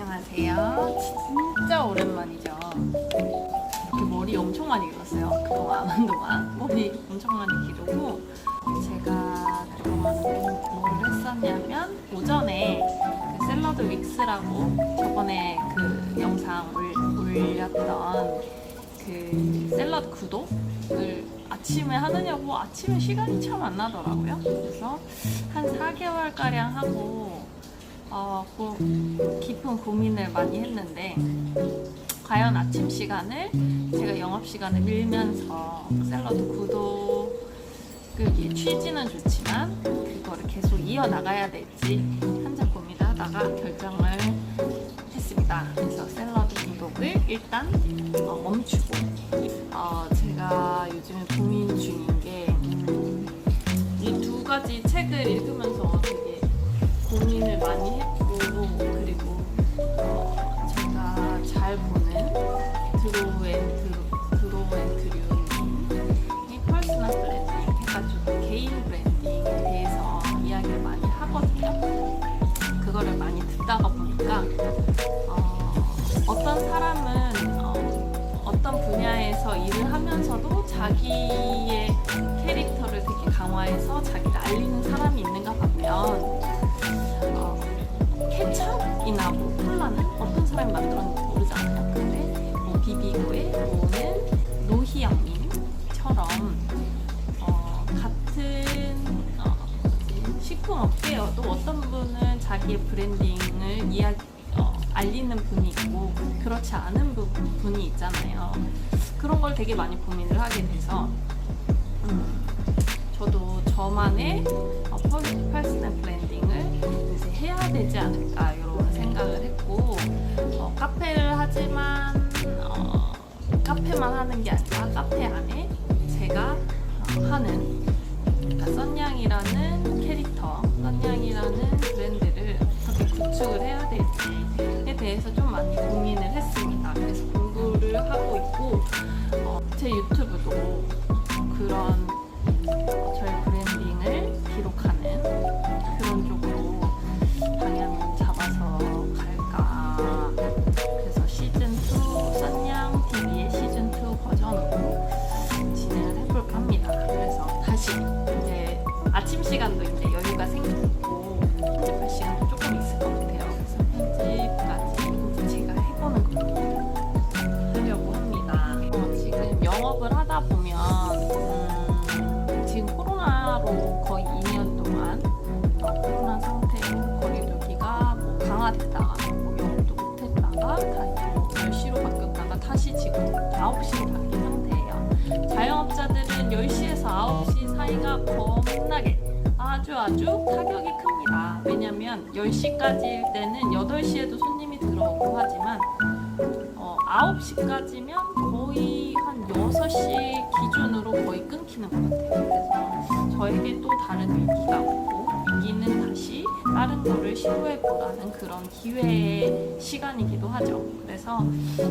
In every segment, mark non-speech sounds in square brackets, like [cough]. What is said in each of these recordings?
안녕하세요. 진짜 오랜만이죠. 이렇게 머리 엄청 많이 길었어요. 그동안 [laughs] 한 동안 머리 엄청 많이 기르고 제가 그동안 뭘 했었냐면 오전에 그 샐러드 윅스라고 저번에 그 영상 올, 올렸던 그 샐러드 구독을 아침에 하느냐고 아침에 시간이 참 안 나더라고요. 그래서 한 4개월 가량 하고 어, 고, 깊은 고민을 많이 했는데 과연 아침 시간을 제가 영업 시간을 밀면서 샐러드 구독을 이 취지는 좋지만 그거를 계속 이어 나가야 될지 한참 고민하다가 결정을 했습니다. 그래서 샐러드 구독을 일단 어, 멈추고 많이 했고 그리고 어, 제가 잘 보는 드로우앤 드로, 드로우 앤 드류이 퍼스널 브랜딩 해가지고 개인 브랜딩에 대해서 이야기를 많이 하거든요. 그거를 많이 듣다가 보니까 어, 어떤 사람은 어, 어떤 분야에서 일을 하면서도 자기의 캐릭터를 되게 강화해서 자기를 알리는 사람이 케첩이나 뭐 콜라는 어떤 사람이 만들었는지 모르잖아요. 근데 뭐 비비고에 오는 노희영님처럼 어, 같은 어, 식품업계여도 어떤 분은 자기의 브랜딩을 이야 어, 알리는 분이 있고 그렇지 않은 부, 분이 있잖아요. 그런 걸 되게 많이 고민을 하게 돼서 음, 저도 저만의 어, 퍼- 퍼스널 브랜딩을 이제 해야 되지 않을까 이런 생각을 했고 어, 카페를 하지만 어, 카페만 하는 게 아니라 카페 안에 제가 어, 하는 그러니까 썬냥이라는 캐릭터, 썬냥이라는 브랜드를 어떻게 구축을 해야 될 9시로 바뀐 상태예요. 자영업자들은 10시에서 9시 사이가 겁나게 아주 아주 타격이 큽니다. 왜냐면 10시까지일 때는 8시에도 손님이 들어오고 하지만 어, 9시까지면 거의 한 6시 기준으로 거의 끊기는 것 같아요. 그래서 저에게 또 다른 위기가 오고 위기는 다시 다른 거를 시도해보라는 그런 기회의 시간이기도 하죠. 그래서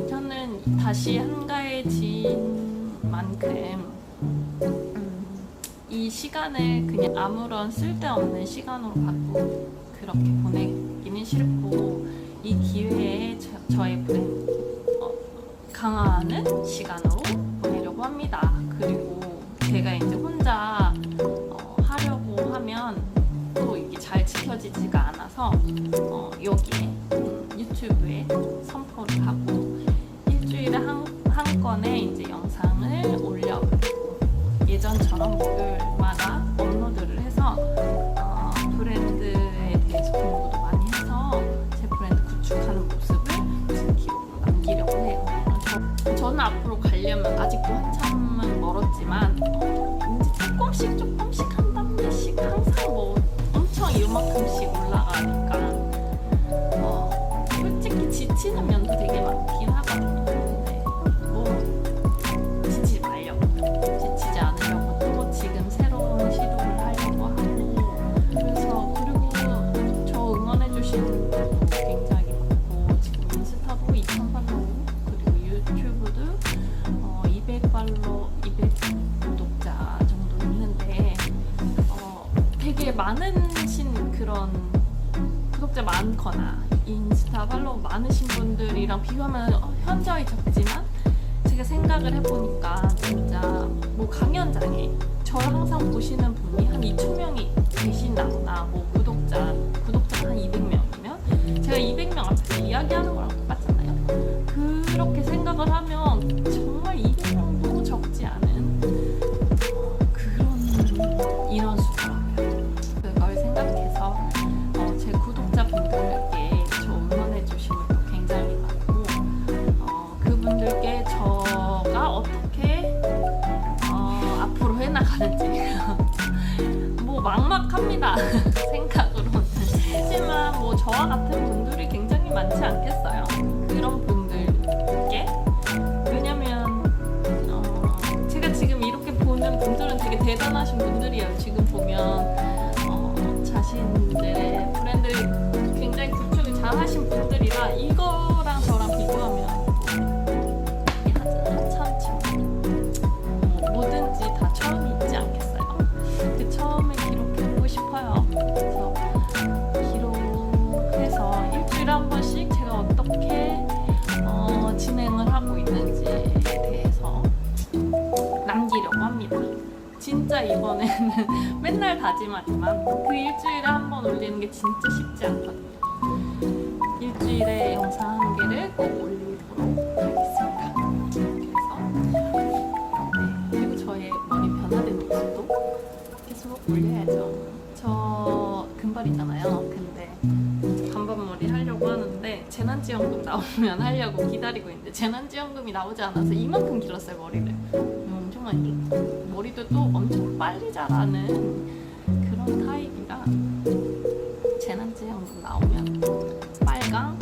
저는 다시 한가해진 만큼 음, 이 시간을 그냥 아무런 쓸데없는 시간으로 갖고 그렇게 보내기는 싫고 이 기회에 저, 저의 브랜드 어, 강화하는 시간으로 한참은 많으신 그런 구독자 많거나 인스타 팔로우 많으신 분들이랑 비교하면 어, 현저히 적지만 제가 생각을 해보니까 진짜 뭐 강연장에 저를 항상 보시는 분이 한 2천 명이 계신다거나 뭐 해나가는지 뭐 막막합니다. [laughs] 생각으로는. 하지만 뭐 저와 같은 분들이 굉장히 많지 않겠어요. 그런 분들께? 왜냐면 어, 제가 지금 이렇게 보는 분들은 되게 대단하신 분들이에요. 지금 보면 어, 자신들의 브랜드 굉장히 구축을 잘 하신 분들이라 이거 이번에는 [laughs] 맨날 다짐하지만 그 일주일에 한 번 올리는 게 진짜 쉽지 않거든요. 일주일에 영상 한 개를 꼭 올리도록 하겠습니다. 그래서 네, 그리고 저의 머리 변화된 모습도 계속 올려야죠. 저 금발이잖아요. 근데 반반머리 하려고 하는데 재난지원금 나오면 하려고 기다리고 있는데 재난지원금이 나오지 않아서 이만큼 길었어요 머리를. 많이. 머리도 또 엄청 빨리 자라는 그런 타입이라 재난지원금 나오면 빨강,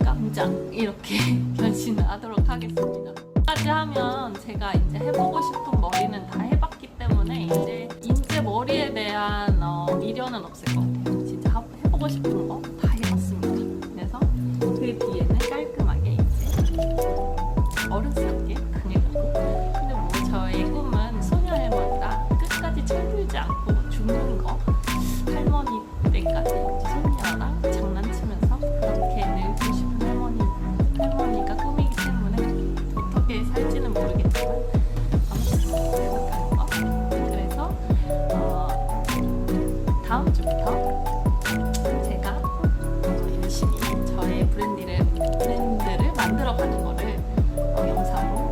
깜장 이렇게 [laughs] 변신을 하도록 하겠습니다. 까지 하면 제가 이제 해보고 싶은 머리는 다 해봤기 때문에 이제 이제 머리에 대한 어, 미련은 없을 것 같아요. 진짜 하- 해보고 싶은 거 다 해봤습니다. 그래서 그 뒤에는 깔끔 다음 주부터 제가 어, 열심히 저의 브랜드를 브랜드를 만들어가는 거를 어, 영상으로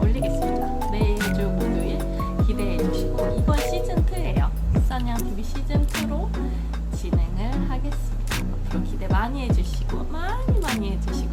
올리겠습니다. 매주 목요일 기대해 주시고 이번 시즌 2예요. 써냥 TV 시즌 2로 진행을 하겠습니다. 앞으로 기대 많이 해주시고 많이 많이 해주시고